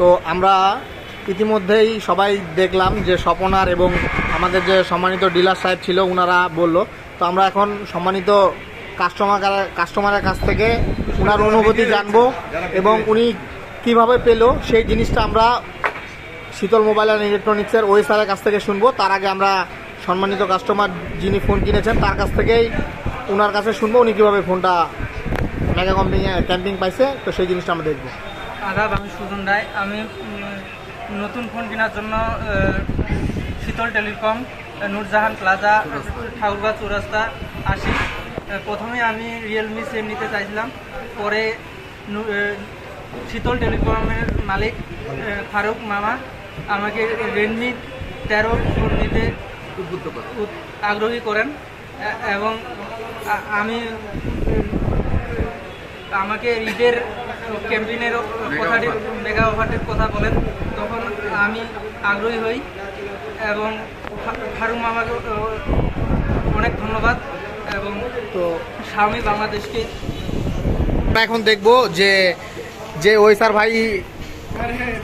তো আমরা ইতিমধ্যেই সবাই দেখলাম যে স্বপনার এবং আমাদের যে সম্মানিত ডিলার সাহেব ছিল ওনারা বলল। তো আমরা এখন সম্মানিত কাস্টমার কাস্টমারের কাছ থেকে ওনার অনুভূতি জানব এবং উনি কীভাবে পেল সেই জিনিসটা আমরা শীতল মোবাইল অ্যান্ড ইলেকট্রনিক্সের ওই স্যারের কাছ থেকে শুনব। তার আগে আমরা সম্মানিত কাস্টমার যিনি ফোন কিনেছেন তার কাছ থেকেই ওনার কাছে শুনব উনি কীভাবে ফোনটা মেগা কম্পিংয়ে ক্যাম্পিং পাইছে। তো সেই জিনিসটা আমরা দেখব। আদাব আমি সুজন রায়। আমি নতুন ফোন কেনার জন্য শীতল টেলিকম নূরজাহান প্লাজা ঠাকুরগাঁ চৌরাস্তা আসি। প্রথমে আমি রিয়েলমি সেম নিতে চাইছিলাম। পরে শীতল টেলিকমের মালিক ফারুক মামা আমাকে রেডমি তেরো ফোন নিতে উদ্বুদ্ধ করেন। আগ্রহী করেন। এবং আমি আমাকে ঈদের ক্যাম্পেইনের কথাটি, মেগা অফারের কথা বলেন, তখন আমি আগ্রহী হই এবং ফারুক মামাকে অনেক ধন্যবাদ এবং তো স্বামী বাংলাদেশকে এখন দেখব যে যে ওই স্যার ভাই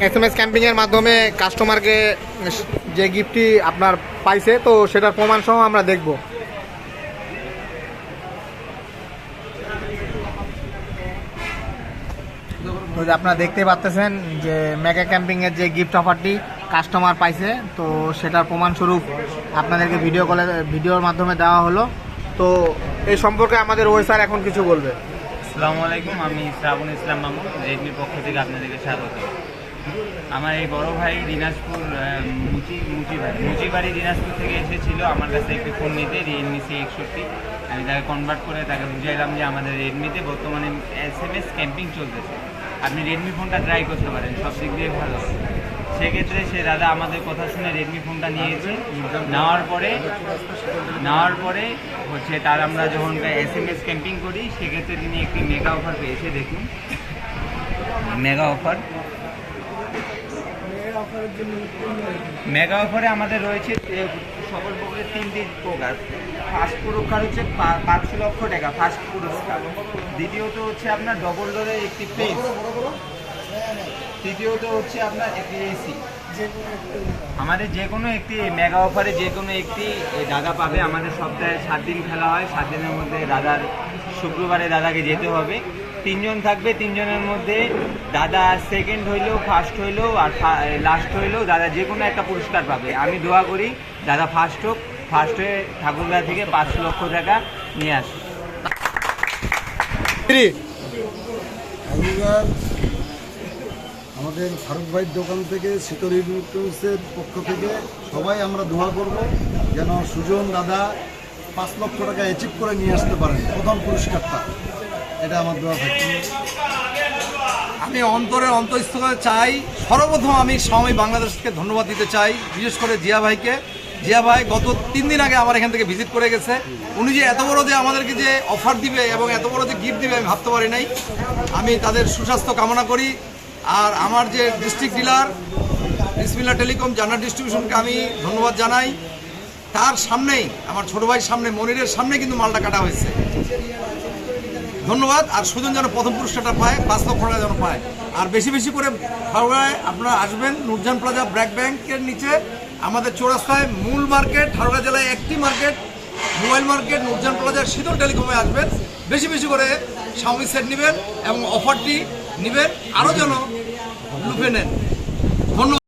এস এম এস ক্যাম্পিংয়ের মাধ্যমে কাস্টমারকে যে গিফটটি আপনার পাইছে, তো সেটার প্রমাণসহ আমরা দেখব। তো আপনারা দেখতে পাচ্তেছেন যে মেগা ক্যাম্পিংয়ের যে গিফট অফারটি কাস্টমার পাইছে, তো সেটার প্রমাণস্বরূপ আপনাদেরকে ভিডিও কলে ভিডিওর মাধ্যমে দেওয়া হলো। তো এই সম্পর্কে আমাদের ওই স্যার এখন কিছু বলবে। আসসালামু আলাইকুম, আমি শ্রাবণ ইসলাম মামু, রেডমির পক্ষ থেকে আপনাদেরকে স্বাগত। আমার এই বড় ভাই দিনাজপুর মুচি মুচি ভাই মুচিবাড়ি দিনাজপুর থেকে এসেছিল, আমার কাছে একটি ফোন নিতে রিয়েলমি সি একষট্টি। আমি তাকে কনভার্ট করে তাকে বুঝাইলাম যে আমাদের রেডমিতে বর্তমানে এস এম এস ক্যাম্পিং চলতেছে। আপনি রেডমি ফোনটা ট্রাই করতে পারেন, সব দিক দিয়ে ভালো। সেক্ষেত্রে সে দাদা আমাদের কথা শুনে রেডমি ফোনটা নিয়েছে। নেওয়ার পরে নেওয়ার পরে হচ্ছে তার আমরা যখন এস এম এস ক্যাম্পিং করি, সেক্ষেত্রে তিনি একটি মেগা অফার পেয়েছে, দেখুন। মেগা অফার মেগা অফারে আমাদের রয়েছে সকল প্রকারের তিনটি প্রকার। ফার্স্ট পুরস্কার হচ্ছে পাঁচশো লক্ষ টাকা ফার্স্ট পুরস্কার। দ্বিতীয়ত হচ্ছে আপনার ডবল ডোরের একটি পেজ তৃতীয়ত হচ্ছে আপনার একটি এসি আমাদের যে কোনো একটি মেগা অফারে যে কোনো একটি দাদা পাবে। আমাদের সপ্তাহে সাত দিন খেলা হয়। সাত দিনের মধ্যে দাদার শুক্রবারে দাদাকে যেতে হবে। তিনজন থাকবে তিনজনের মধ্যে দাদা সেকেন্ড হইলেও ফার্স্ট হইলেও আর লাস্ট হইলেও দাদা যে কোনো একটা পুরস্কার পাবে। আমি দোয়া করি দাদা ফার্স্ট হোক ফার্স্ট হয়ে ঠাকুরগাঁ থেকে পাঁচ লক্ষ টাকা নিয়ে আসুক আগেকার আমাদের ফারুক ভাইয়ের দোকান থেকে শীতল ইলেকট্রনিক্সের পক্ষ থেকে সবাই আমরা দোয়া করব যেন সুজন দাদা পাঁচ লক্ষ টাকা অ্যাচিভ করে নিয়ে আসতে পারেন। প্রথম পুরস্কারটা। এটা আমার দোয়া থাকবে। আমি অন্তরের অন্তঃস্থলে চাই, সর্বপ্রথম আমি স্বামী বাংলাদেশকে ধন্যবাদ দিতে চাই, বিশেষ করে জিয়া ভাইকে। জিয়া ভাই গত তিন দিন আগে আমার এখান থেকে ভিজিট করে গেছে। উনি যে এত বড় যে আমাদেরকে যে অফার দিবে এবং এত বড় যে গিফট দিবে আমি ভাবতে পারি নাই। আমি তাদের সুস্বাস্থ্য কামনা করি। আর আমার যে ডিস্ট্রিক্ট ডিলার বিসমিল্লা টেলিকম জানার ডিস্ট্রিবিউশনকে আমি ধন্যবাদ জানাই। তার সামনেই, আমার ছোট ভাইয়ের সামনে, মনিরের সামনে কিন্তু মালটা কাটা হয়েছে। ধন্যবাদ, আর সুজন যেন প্রথম পুরস্কারটা পায়, পাঁচ লক্ষ টাকা যেন পায়। আর বেশি বেশি করে হাওড়ায় আপনারা আসবেন, নুরজান প্লাজা ব্র্যাক ব্যাংকের নিচে, আমাদের চৌরাস্তায় মূল মার্কেট হাওড়া জেলায় একটি market, mobile market, Nurjahan plaza, Shital টেলিকমে আসবেন। বেশি বেশি করে স্বামী সেট নেবেন এবং অফারটি নেবেন আরও যেন লুফে নেন। ধন্যবাদ।